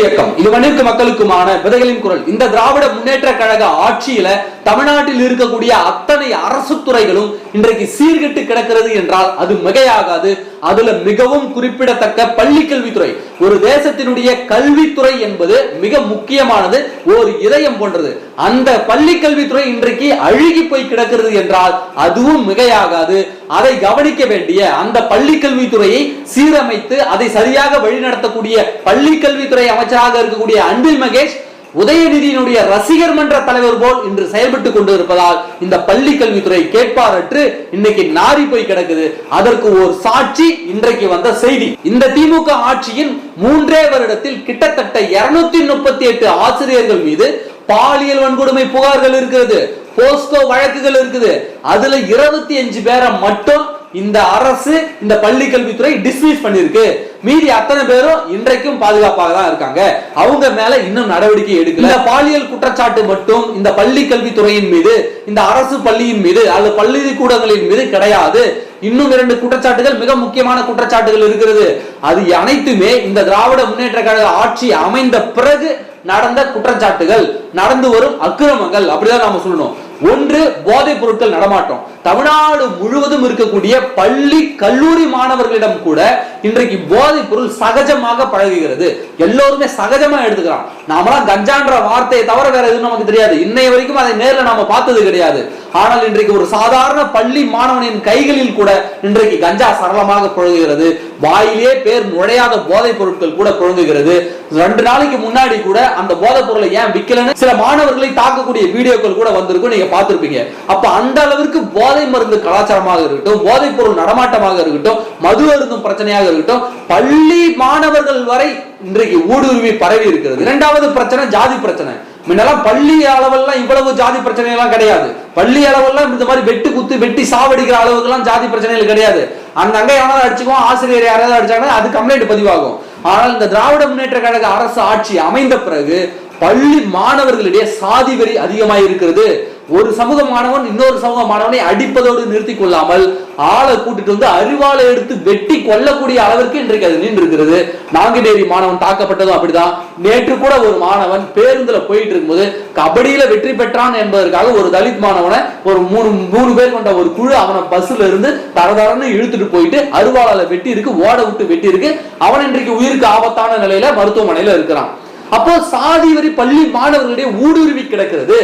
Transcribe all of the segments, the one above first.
இயக்கம் இது மண்ணிற்கு மக்களுக்குமான விதைகளின் குரல். இந்த திராவிட முன்னேற்ற கழக ஆட்சியில தமிழ்நாட்டில் இருக்கக்கூடிய அத்தனை அரசு துறைகளும் இன்றைக்கு சீர்கெட்டு கிடக்கிறது என்றால் அது மிகையாகாது. அதுல மிகவும் குறிப்பிடத்தக்க பள்ளி கல்வித்துறை. ஒரு தேசத்தினுடைய கல்வித்துறை என்பது மிக முக்கியமானது ஒரு இதயம் போன்றது. அந்த பள்ளி கல்வித்துறை இன்றைக்கு அழுகி போய் கிடக்கிறது என்றால் அதுவும் மிகையாகாது. அதை கவனிக்க வேண்டிய அந்த பள்ளி கல்வித்துறையை சீரமைத்து அதை சரியாக வழிநடத்தக்கூடிய பள்ளி கல்வித்துறை அமைச்சராக இருக்கக்கூடிய அன்பில் மகேஷ் உதயநிதியினுடைய ரசிகர் மன்ற தலைவர் போல் இன்று செயல்பட்டு கொண்டு இருப்பதால் இந்த பள்ளி கல்வித்துறை கேட்பாரற்று இன்னைக்கு நாரி போய் கிடக்குது. அதற்கு ஒரு சாட்சி இன்றைக்கு வந்த செய்தி. இந்த திமுக ஆட்சியின் மூன்றே வருடத்தில் கிட்டத்தட்ட இருநூத்தி முப்பத்தி எட்டு ஆசிரியர்கள் மீது பாலியல் வன்கொடுமை புகார்கள் இருக்கிறது. போஸ்கோ வழக்குகள் இருக்குது. அதுல இருபத்தி அஞ்சு பேரை மட்டும் இந்த அரசு இந்த பள்ளி கல்வித்துறை டிஸ்மிஸ் பண்ணிருக்கு மீதி அத்தனை பேரும் இன்றைக்கும் பாதுகாப்பாக தான் இருக்காங்க. அவங்க மேல இன்னும் நடவடிக்கை எடுக்கல. இந்த பாலியல் குற்றச்சாட்டு மட்டும் இந்த பள்ளி கல்வித்துறையின் மீது இந்த அரசு பள்ளியின் மீது அல்லது பள்ளி கூடங்களின் மீது கிடையாது. இன்னும் இரண்டு குற்றச்சாட்டுகள் மிக முக்கியமான குற்றச்சாட்டுகள் இருக்கிறது. அது அனைத்துமே இந்த திராவிட முன்னேற்ற கழக ஆட்சி அமைந்த பிறகு நடந்த குற்றச்சாட்டுகள் நடந்து வரும் அக்கிரமங்கள் அப்படிதான் நாம சொல்லணும். ஒன்று போதைப் பொருட்கள் நடமாட்டம். தமிழ்நாடு முழுவதும் இருக்கக்கூடிய பள்ளி கல்லூரி மாணவர்களிடம் கூட இன்றைக்கு போதைப் பொருள் சகஜமாக பழகுகிறது. எல்லோருமே சகஜமா எடுத்துக்கிறான் நாமெல்லாம் கஞ்சான்ற வார்த்தையை தவிர வேற எதுவும் நமக்கு தெரியாது. இன்னைய வரைக்கும் அதை நேரில் நாம பார்த்தது கிடையாது. ஆனால் இன்றைக்கு ஒரு சாதாரண பள்ளி மாணவனின் கைகளில் கூட இன்றைக்கு கஞ்சா சரளமாக புழங்குகிறது. வாயிலே பேர் நுழையாத போதைப் பொருட்கள் கூட புழங்குகிறது. ரெண்டு நாளைக்கு முன்னாடி கூட அந்த போதைப் பொருளை ஏன் விற்கலன்னு சில மாணவர்களை தாக்கக்கூடிய வீடியோக்கள் கூட வந்திருக்கும் நீங்க பார்த்திருப்பீங்க. அப்ப அந்த அளவிற்கு போதை மருந்து கலாச்சாரமாக இருக்கட்டும் போதைப் பொருள் நடமாட்டமாக இருக்கட்டும் மது அருந்தும் பிரச்சனையாக இருக்கட்டும் பள்ளி மாணவர்கள் வரை இன்றைக்கு ஊடுருவி பரவி இருக்கிறது. இரண்டாவது பிரச்சனை ஜாதி பிரச்சனை. முன்னெல்லாம் பள்ளி அளவெல்லாம் இவ்வளவு ஜாதி பிரச்சனை எல்லாம் கிடையாது. பள்ளி அளவெல்லாம் இந்த மாதிரி வெட்டு குத்து வெட்டி சாவடிக்கிற அளவுக்குலாம் ஜாதி பிரச்சனைகள் கிடையாது. அந்த அங்கே யாராவது அடிச்சுக்குவோம் ஆசிரியர் யாராவது அடிச்சாங்கன்னா அது கம்ப்ளைண்ட் பதிவாகும். ஆனால் இந்த திராவிட முன்னேற்ற கழக அரசு ஆட்சி அமைந்த பிறகு பள்ளி மாணவர்களிடையே சாதி வெறி அதிகமாக இருக்கிறது ஒரு சமூக மாணவன் இன்னொரு சமூக மாணவனை அடிப்பதோடு நிறுத்தி கொள்ளாமல் ஆளை கூட்டிட்டு வந்து அறிவாளை எடுத்து வெட்டி கொல்லக்கூடிய அளவிற்கு இன்றைக்கு அது நின்று இருக்கிறது நாங்குநேரி மாணவன் தாக்கப்பட்டதும் அப்படிதான். நேற்று கூட ஒரு மாணவன் பேருந்துல போயிட்டு இருக்கும்போது கபடியில வெற்றி பெற்றான் என்பதற்காக ஒரு தலித் மாணவனை ஒரு மூணு மூணு பேர் கொண்ட ஒரு குழு அவனை பஸ்ல இருந்து தரதரன்னு இழுத்துட்டு போயிட்டு அருவாளால வெட்டி இருக்கு ஓட விட்டு வெட்டி இருக்கு. அவன் இன்றைக்கு உயிருக்கு ஆபத்தான நிலையில மருத்துவமனையில இருக்கிறான். அப்போ சாதி வரி பள்ளி மாணவர்களிடையே ஊடுருவி கிடக்கிறது.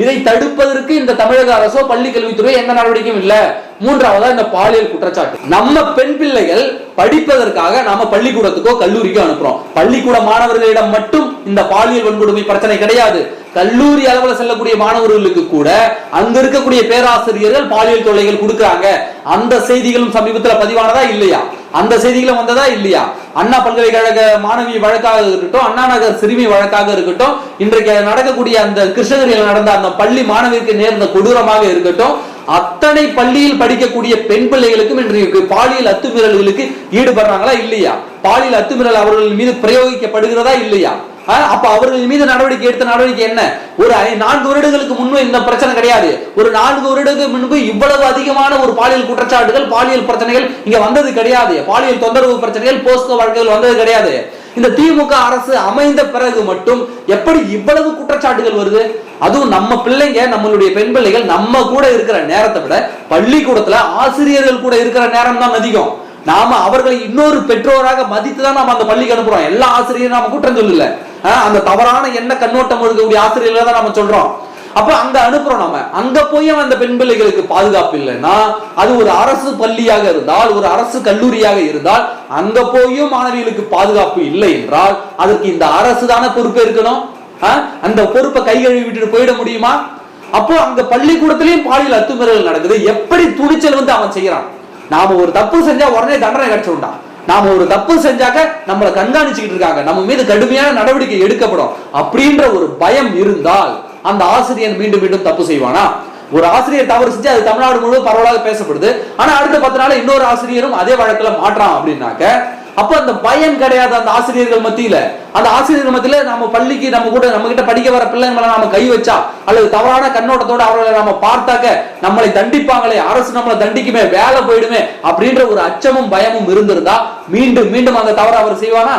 இதை தடுப்பதற்கு இந்த தமிழக அரசோ பள்ளி கல்வித்துறை எந்த நடவடிக்கையும் இல்ல. மூன்றாவதா இந்த பாலியல் குற்றச்சாட்டு. நம்ம பெண் பிள்ளைகள் படிப்பதற்காக நாம பள்ளிக்கூடத்துக்கோ கல்லூரிக்கோ அனுப்புறோம். பள்ளிக்கூட மாணவர்களிடம் மட்டும் இந்த பாலியல் வன்கொடுமை பிரச்சனை கிடையாது. கல்லூரி அளவில் செல்லக்கூடிய மாணவர்களுக்கு கூட அங்க இருக்கக்கூடிய பேராசிரியர்கள் பாலியல் தொல்லைகள் கொடுக்கறாங்க. அந்த செய்திகளும் சமீபத்தில் பதிவானதா இல்லையா? அந்த செய்திகளும் வந்ததா இல்லையா? அண்ணா பல்கலைக்கழக மாணவி வழக்காக இருக்கட்டும் அண்ணா நகர் சிறுமி வழக்காக இருக்கட்டும் இன்றைக்கு நடக்கக்கூடிய அந்த கிருஷ்ணகிரியில் நடந்த அந்த பள்ளி மாணவிக்கு நேர்ந்த கொடூரமாக இருக்கட்டும் அத்தனை பள்ளியில் படிக்கக்கூடிய பெண் பிள்ளைகளுக்கும் இன்றைக்கு பாலியல் அத்துமீறல்களுக்கு ஈடுபடுறாங்களா இல்லையா? பாலியல் அத்துமீறல் அவர்கள் மீது பிரயோகிக்கப்படுகிறதா இல்லையா? அப்ப அவர்கள் மீது நடவடிக்கை எடுத்த நடவடிக்கை என்ன? ஒரு நான்கு வருடங்களுக்கு முன்பு இந்த பிரச்சனை கிடையாது. ஒரு நான்கு வருடங்களுக்கு முன்பு இவ்வளவு அதிகமான ஒரு பாலியல் குற்றச்சாட்டுகள் பாலியல் பிரச்சனைகள் இங்க வந்தது கிடையாது. பாலியல் தொந்தரவு பிரச்சனைகள் போஸ்கோ வழக்குகள் வந்தது கிடையாது. இந்த திமுக அரசு அமைந்த பிறகு மட்டும் எப்படி இவ்வளவு குற்றச்சாட்டுகள் வருது? அதுவும் நம்ம பிள்ளைங்க நம்மளுடைய பெண் பிள்ளைகள் நம்ம கூட இருக்கிற நேரத்தை விட பள்ளிக்கூடத்துல ஆசிரியர்கள் கூட இருக்கிற நேரம் தான் அதிகம். நாம அவர்களை இன்னொரு பெற்றோராக மதித்து தான் நாம அந்த பள்ளிக்கு அனுப்புறோம். எல்லா ஆசிரியரும் நாம குற்றம் சொல்லல. அந்த தவறான என்ன கண்ணோட்டம் இருக்கக்கூடிய ஆசிரியர்களை தான் நம்ம சொல்றோம். அப்ப அங்க அனுப்புறோம் நம்ம அங்க போய் அந்த பெண் பிள்ளைகளுக்கு பாதுகாப்பு இல்லைன்னா அது ஒரு அரசு பள்ளியாக இருந்தால் ஒரு அரசு கல்லூரியாக இருந்தால் அங்க போயும் மாணவிகளுக்கு பாதுகாப்பு இல்லை என்றால் அதற்கு இந்த அரசு தானே பொறுப்பு இருக்கணும்? அந்த பொறுப்பை கை கழுவி விட்டுட்டு போயிட முடியுமா? அப்போ அங்க பள்ளிக்கூடத்திலையும் பாலியல் அத்துமீறல் நடக்குது. எப்படி துணிச்சல் வந்து அவன் செய்யறான்? நாம ஒரு தப்பு செஞ்சா உடனே தண்டனை கிடைச்சுட்டான் நாம ஒரு தப்பு செஞ்சாக்க நம்மளை கண்காணிச்சுக்கிட்டு இருக்காங்க. நம்ம மீது கடுமையான நடவடிக்கை எடுக்கப்படும். அப்படின்ற ஒரு பயம் இருந்தால் அந்த ஆசிரியர் மீண்டும் மீண்டும் தப்பு செய்வானா? ஒரு ஆசிரியர் தவறு செஞ்சு அது தமிழ்நாடு முழுவதும் பரவலாக பேசப்படுது. ஆனா அடுத்த பத்து நாள் இன்னொரு ஆசிரியரும் அதே வழக்குல மாற்றான் அப்படின்னாக்க அப்ப அந்த பயம் கிடையாது அந்த ஆசிரியர்கள் மத்தியில. அந்த ஆசிரியர்கள் மத்தியில நம்ம பள்ளிக்கு நம்ம கூட நம்ம கிட்ட படிக்க வர பிள்ளைங்களை நாம கை வச்சா அல்லது தவறான கண்ணோட்டத்தோட அவர்களை நம்ம பார்த்தாக்க நம்மளை தண்டிப்பாங்களே அரசு நம்மளை தண்டிக்குமே வேலை போயிடுமே அப்படின்ற ஒரு அச்சமும் பயமும் இருந்திருந்தா மீண்டும் மீண்டும் அந்த தவறு அவர் செய்வானா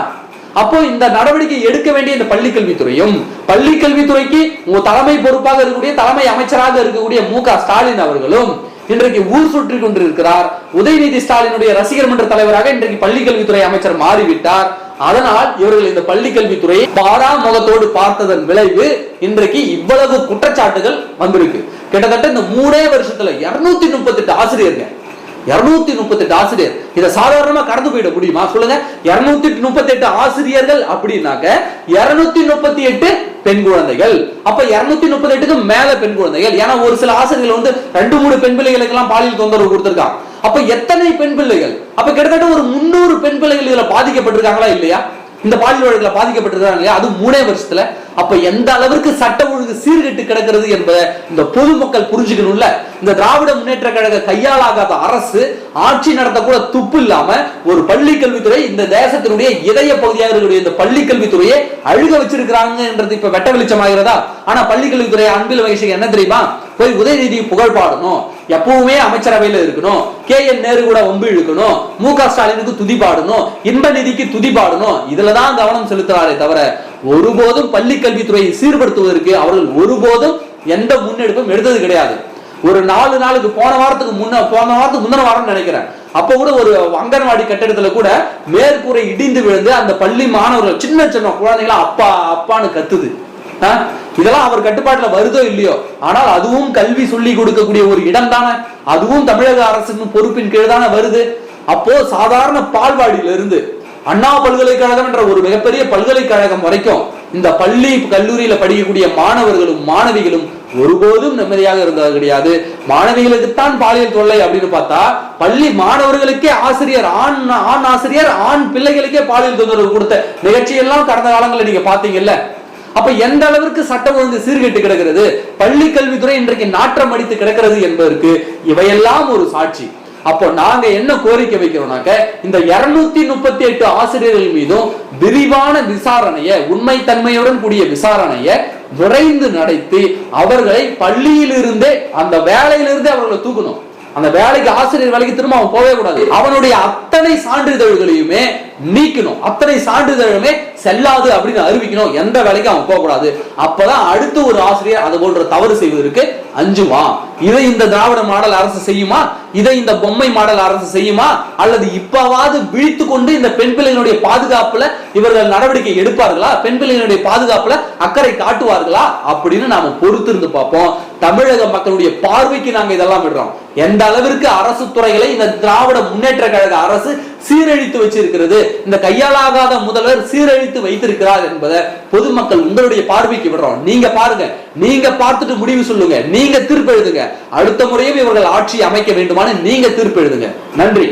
அப்போ இந்த நடவடிக்கை எடுக்க வேண்டிய இந்த பள்ளி கல்வித்துறையும் பள்ளி கல்வித்துறைக்கு உங்க தலைமை பொறுப்பாக இருக்கக்கூடிய தலைமை அமைச்சராக இருக்கக்கூடிய மு க ஸ்டாலின் அவர்களும் இன்றைக்கு ஊர் சுற்றி கொண்டிருக்கிறார். உதயநிதி ஸ்டாலினுடைய ரசிகர் மன்ற தலைவராக இன்றைக்கு பள்ளி கல்வித்துறை அமைச்சர் மாறிவிட்டார். அதனால் இவர்கள் இந்த பள்ளி கல்வித்துறையை பாராமுகத்தோடு பார்த்ததன் விளைவு இன்றைக்கு இவ்வளவு குற்றச்சாட்டுகள் வந்திருக்கு. கிட்டத்தட்ட இந்த மூணே வருஷத்துல இருநூத்தி முப்பத்தி எட்டு ஆசிரியர்கள். இருநூத்தி முப்பத்தி எட்டு ஆசிரியர். இதை சாதாரணமா கடந்து போயிட முடியுமா? சொல்லுங்க. இருநூத்தி முப்பத்தி எட்டு ஆசிரியர்கள் அப்படின்னாக்க இருநூத்தி முப்பத்தி எட்டு பெண் குழந்தைகள். அப்ப இருநூத்தி முப்பத்தி எட்டுக்கு மேல பெண் குழந்தைகள். ஏன்னா ஒரு சில ஆசிரியர்கள் வந்து ரெண்டு மூணு பெண் பிள்ளைகளுக்கு எல்லாம் பாலியல் தொந்தரவு கொடுத்திருக்காங்க. அப்ப எத்தனை பெண் பிள்ளைகள்? அப்ப கிட்டத்தட்ட ஒரு முன்னூறு பெண் பிள்ளைகள் இதுல பாதிக்கப்பட்டிருக்காங்களா இல்லையா? இந்த பாலியல் வழக்குல பாதிக்கப்பட்டிருக்காங்க இல்லையா? அது மூணே வருஷத்துல அப்ப எந்த அளவிற்கு சட்ட ஒழுங்கு சீர்கெட்டு கிடக்கிறது என்பதை இந்த பொதுமக்கள் புரிஞ்சுக்கணும்ல. இந்த திராவிட முன்னேற்ற கழக கையாளாகாத அரசு ஆட்சி நடத்த கூட துப்பு இல்லாம ஒரு பள்ளி கல்வித்துறை இந்த தேசத்தினுடைய இதய பகுதியாக இருக்கக்கூடிய இந்த பள்ளி கல்வித்துறையை அழுக வச்சிருக்கிறாங்க என்றது இப்ப வெட்ட வெளிச்சமாகிறதா? ஆனா பள்ளி கல்வித்துறை அன்பில் வயசுக்கு என்ன தெரியுமா? போய் உதயநிதி புகழ் பாடணும். எப்பவுமே அமைச்சரவையில இருக்கணும். கே. என். நேரு கூட ஒம்பு இழுக்கணும். மு. க. ஸ்டாலினுக்கு துதி பாடணும். இன்ப நிதிக்கு துதி பாடணும். இதுலதான் கவனம் செலுத்துறாரே தவிர ஒருபோதும் பள்ளி கல்வித்துறையை சீர்படுத்துவதற்கு அவர்கள் ஒருபோதும் எந்த முன்னெடுப்பும் எடுத்தது கிடையாது. ஒரு நாலு நாளுக்கு போன வாரத்துக்கு முன்ன போன வாரத்துக்கு முந்தின வாரம் நினைக்கிறேன். அப்ப கூட ஒரு அங்கன்வாடி கட்டிடத்துல கூட மேற்கூரை இடிந்து விழுந்து அந்த பள்ளி மாணவர்கள் சின்ன சின்ன குழந்தைங்களா அப்பா அப்பான்னு கத்துது. இதெல்லாம் அவர் கட்டுப்பாட்டுல வருதோ இல்லையோ? ஆனால் அதுவும் கல்வி சொல்லி கொடுக்கக்கூடிய ஒரு இடம் தானே. அதுவும் தமிழக அரசின் பொறுப்பின் கீழ் தானே வருது. அப்போ சாதாரண பால்வாடியில இருந்து அண்ணா பல்கலைக்கழகம் என்ற ஒரு மிகப்பெரிய பல்கலைக்கழகம் வரைக்கும் இந்த பள்ளி கல்லூரியில படிக்கக்கூடிய மாணவர்களும் மாணவிகளும் ஒருபோதும் நிம்மதியாக இருந்தது கிடையாது. மாணவிகளுக்குத்தான் பாலியல் தொல்லை அப்படின்னு பார்த்தா பள்ளி மாணவர்களுக்கே ஆசிரியர் ஆண் ஆண் ஆசிரியர் ஆண் பிள்ளைகளுக்கே பாலியல் தொந்தரவு கொடுத்த நிகழ்ச்சியெல்லாம் கடந்த காலங்களில் நீங்க பாத்தீங்கல்ல அப்ப எந்த அளவிற்கு சட்டம் ஒழுங்கு சீர்கெட்டு கிடக்கிறது? பள்ளி கல்வித்துறை இன்றைக்கு நாற்றம் அடித்து கிடக்கிறது என்பதற்கு இவையெல்லாம் ஒரு சாட்சி. அப்போ நாங்க என்ன கோரிக்கை வைக்கிறோம்னாக்க இந்த இருநூத்தி முப்பத்தி எட்டு ஆசிரியர்கள் மீதும் விரிவான விசாரணைய உண்மைத்தன்மையுடன் கூடிய விசாரணைய விரைந்து நடத்தி அவர்களை பள்ளியிலிருந்தே அந்த வேலையிலிருந்தே அவர்களை தூக்கணும். அந்த வேலைக்கு ஆசிரியர் வேலைக்கு திரும்ப அவன் போகவே கூடாது. அவனுடைய அத்தனை சான்றிதழ்களையுமே நீக்கணும். அத்தனை சான்றிதழுமே செல்லாது அப்படின்னு அறிவிக்கணும். எந்த வேலைக்கும் அவன் போக கூடாது. அப்பதான் அடுத்து ஒரு ஆசிரியர் அது போன்ற தவறு செய்வதற்கு அஞ்சுமா இதை இந்த திராவிட மாடல் அரசு செய்யுமா? இதை இந்த பொம்மை மாடல் அரசு செய்யுமா? அல்லது இப்பவாவது விழித்து கொண்டு இந்த பெண் பிள்ளைகளுடைய பாதுகாப்புல இவர்கள் நடவடிக்கை எடுப்பார்களா? பெண் பிள்ளைகளுடைய பாதுகாப்புல அக்கறை காட்டுவார்களா? அப்படின்னு நாம பொறுத்திருந்து பார்ப்போம். தமிழக மக்களுடைய பார்வைக்கு நாங்க இதெல்லாம் விடுறோம். எந்த அளவிற்கு அரசு துறைகளை இந்த திராவிட முன்னேற்ற கழக அரசு சீரழித்து வச்சிருக்கிறது இந்த கையாளாகாத முதல்வர் சீரழித்து வைத்திருக்கிறார் என்பதை பொதுமக்கள் உங்களுடைய பார்வைக்கு விடுறோம். நீங்க பாருங்க நீங்க பார்த்துட்டு முடிவு சொல்லுங்க நீங்க தீர்ப்பு எழுதுங்க. அடுத்த முறையும் இவர்கள் ஆட்சி அமைக்க வேண்டுமான நீங்க தீர்ப்பு எழுதுங்க. நன்றி.